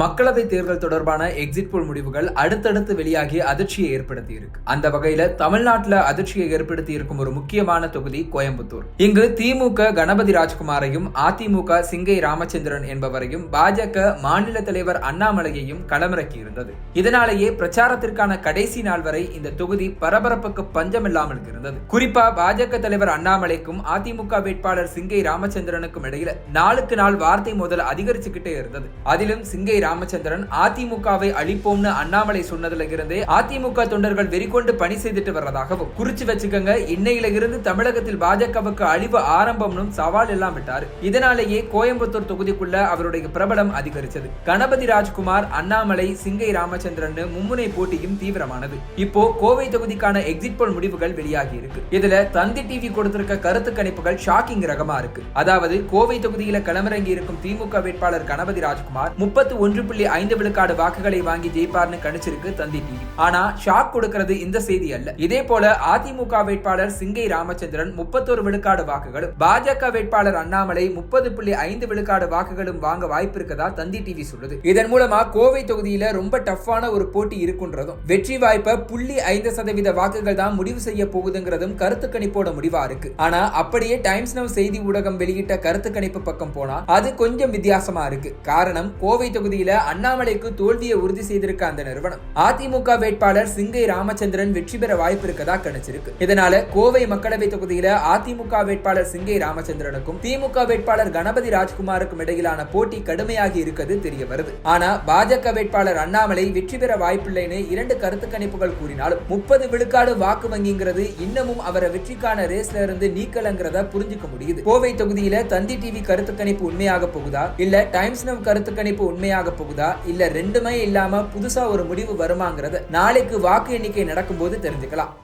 மக்களவை தேர்தல் தொடர்பான எக்ஸிட் போல் முடிவுகள் அடுத்தடுத்து வெளியாகி அதிர்ச்சியை ஏற்படுத்தி இருக்கு. அந்த வகையில தமிழ்நாட்டில் அதிர்ச்சியை ஏற்படுத்தி இருக்கும் ஒரு முக்கியமான தொகுதி கோயம்புத்தூர். இங்கு திமுக கணபதி ராஜ்குமாரையும் அதிமுக சிங்கை ராமச்சந்திரன் என்பவரையும் பாஜக மாநில தலைவர் அண்ணாமலையையும் களமிறக்கி இருந்தது இதனாலேயே பிரச்சாரத்திற்கான கடைசி நாள் வரை இந்த தொகுதி பரபரப்புக்கு பஞ்சமில்லாமல் இருந்தது. குறிப்பா பாஜக தலைவர் அண்ணாமலைக்கும் அதிமுக வேட்பாளர் சிங்கை ராமச்சந்திரனுக்கும் இடையில நாளுக்கு நாள் வார்த்தை மோதல் அதிகரிச்சுக்கிட்டே இருந்தது. அதிலும் சிங்கை ராமச்சந்திரன் அதிமுகவை அழிப்போம்னு அண்ணாமலை சொன்னதுல இருந்தே அதிமுக தொண்டர்கள் வெறிகொண்டு பணி செய்துட்டு வர்றதாகவும் குறிச்சு வச்சுக்கோங்க இன்னையில இருந்து தமிழகத்தில் பாஜகவுக்கு அழிவு ஆரம்பம்னும் சவால் எல்லாம் விட்டார். இதனாலேயே கோயம்புத்தூர் தொகுதிக்குள்ள அவருடைய பிரபலம் அதிகரிச்சது. கணபதி ராஜ்குமார் அண்ணாமலை சிங்கை ராமச்சந்திரன் மும்முனை போட்டியும் தீவிரமானது. இப்போ கோவை தொகுதிக்கான எக்ஸிட் போல் முடிவுகள் வெளியாகி இருக்கு. இதுல தந்தி டிவி கொடுத்திருக்க கருத்து கணிப்புகள் ஷாக்கிங் ரகமா இருக்கு. அதாவது கோவை தொகுதியில களமிறங்கி இருக்கும் திமுக வேட்பாளர் கணபதி ராஜ்குமார் முப்பத்தி ஒன்று புள்ளி ஐந்து விழுக்காடு வாக்குகளை வாங்கி ஜெயிப்பார்னு கணிச்சிருக்கு தந்தி டிவி. ஆனா ஷாக் கொடுக்கிறது இந்த செய்தி அல்ல. இதே போல அதிமுக வேட்பாளர் சிங்கை ராமச்சந்திரன் முப்பத்தோரு விழுக்காடு வாக்குகளும் பாஜக வேட்பாளர் அண்ணாமலை முப்பது புள்ளி ஐந்து விழுக்காடு வாக்குகளும் வாங்க வாய்ப்பு இருக்கதா தந்தி டிவி சொல்லுது. இதன் மூலமா கோவை தொகுதியில ரொம்ப டஃப்பான ஒரு போட்டி இருக்குன்றதும் வெற்றி வாய்ப்பை புள்ளி ஐந்து சதவீத வாக்குகள் தான் முடிவு செய்ய போகுதுங்கிறதும் கருத்து கணிப்போட முடிவா இருக்கு. ஆனா அப்படியே டைம்ஸ் நவ் செய்தி ஊடகம் வெளியிட்ட கருத்து கணிப்பு பக்கம் போனா அது கொஞ்சம் வித்தியாசமா இருக்கு. காரணம் கோவை தொகுதி தொகுதியில அண்ணாமலைக்கு தோல்வியை உறுதி செய்திருக்க அந்த நிறுவனம். அதிமுக வேட்பாளர் சிங்கை ராமச்சந்திரன் வெற்றி பெற வாய்ப்பு இருக்கதா கணிச்சிருக்கு. இதனால கோவை மக்களவை தொகுதியில அதிமுக வேட்பாளர் சிங்கை ராமச்சந்திரனுக்கும் திமுக வேட்பாளர் கணபதி ராஜ்குமாருக்கும் இடையிலான போட்டி கடுமையாகி இருக்கிறது தெரிய வருது. ஆனா பாஜக வேட்பாளர் அண்ணாமலை வெற்றி பெற வாய்ப்பில்லைன்னு இரண்டு கருத்து கணிப்புகள் கூறினாலும் முப்பது விழுக்காடு வாக்கு வங்கிங்கிறது இன்னமும் அவரை வெற்றிக்கான ரேஸ்ல இருந்து நீக்கலங்கிறத புரிஞ்சுக்க முடியுது. கோவை தொகுதியில தந்தி டிவி கருத்து கணிப்பு உண்மையாக போகுதா? இல்ல டைம்ஸ் நவ் கருத்து கணிப்பு உண்மையாக போகுதா? இல்ல ரெண்டுமே இல்லாம புதுசா ஒரு முடிவு வருமாங்கிறத நாளைக்கு வாக்கு எண்ணிக்கை நடக்கும்போது தெரிஞ்சுக்கலாம்.